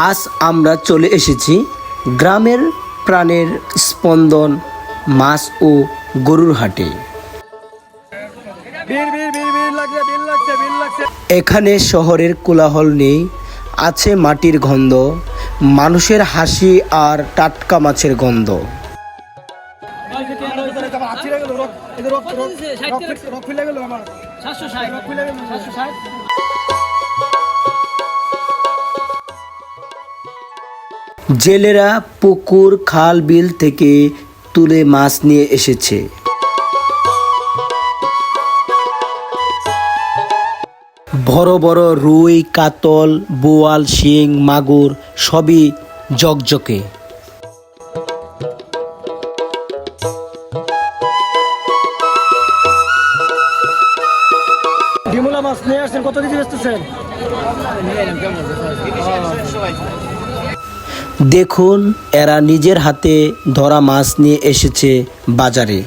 আজ আমরা চলে এসেছি গ্রামের প্রাণের স্পন্দন মাছ ও গরুর হাটে এখানে শহরের কোলাহল নেই আছে মাটির গন্ধ মানুষের হাসি আর টাটকা মাছের গন্ধ জেলেরা পুকুর, খাল, বিল থেকে তুলে মাছ নিয়ে এসেছে। বড় বড় রুই, কাতল, বোয়াল, শিং, মাগুর সবই জকজকে। মাছ নিয়ে আসছেন, কত কেজি বেচতেছেন? দেখুন, এরা নিজের হাতে ধরা মাছ নিয়ে এসেছে বাজারে।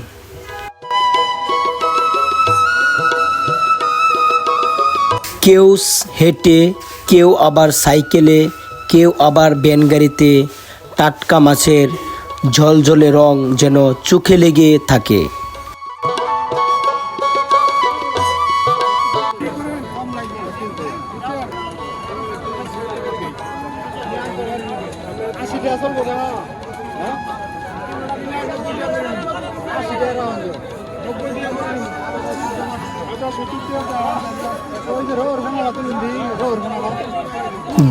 কেউ হেঁটে, কেউ আবার সাইকেলে, কেউ আবার ব্যানগাড়িতে, টাটকা মাছের ঝলঝলে রং যেন চোখে লেগে থাকে।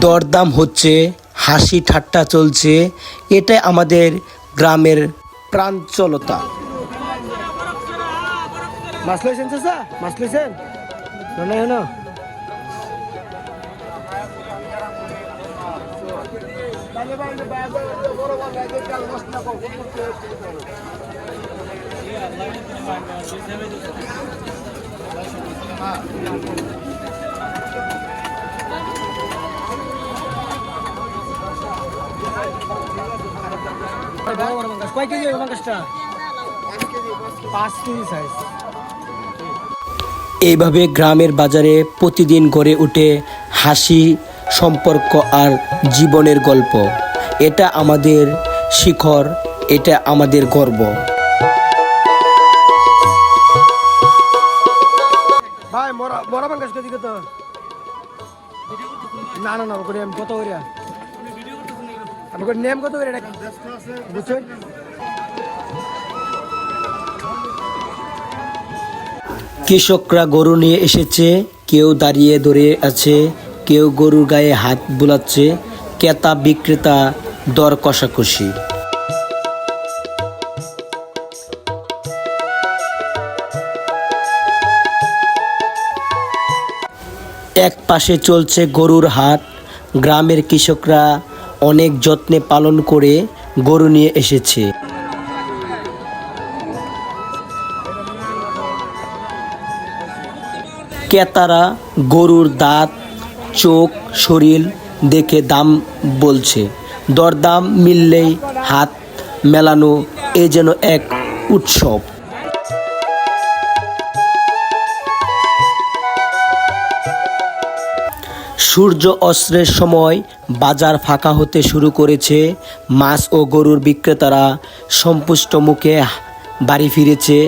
দরদাম হচ্ছে হাসি ঠাট্টা চলছে এটা আমাদের গ্রামের প্রাঞ্চলতা। না এইভাবে গ্রামের বাজারে প্রতিদিন গড়ে উঠে হাসি সম্পর্ক আর জীবনের গল্প। এটা আমাদের শিখর এটা আমাদের গর্ব। ভাই মরা মরা বাঙ্গাস কেজি কত না না না করে আমি কত করে আমি করে নেম কত করে বুঝছেন? কৃষকরা গরু নিয়ে এসেছে কেউ দাঁড়িয়ে ধরে আছে কেউ গরুর গায়ে হাত বুলাচ্ছে ক্রেতা বিক্রেতা দর কষাকষি। এক পাশে চলছে গরুর হাট। গ্রামের কৃষকরা অনেক যত্নে পালন করে গরু নিয়ে এসেছে। ক্রেতারা গরুর দাঁত, চোখ, শরীর দেখে দাম বলছে। দরদাম মিললেই হাত মেলানো এ যেন এক উৎসব। সূর্য অস্ত্রের সময় বাজার ফাঁকা হতে শুরু করেছে। মাছ ও গরুর বিক্রেতারা সন্তুষ্ট মুখে বাড়ি ফিরেছে।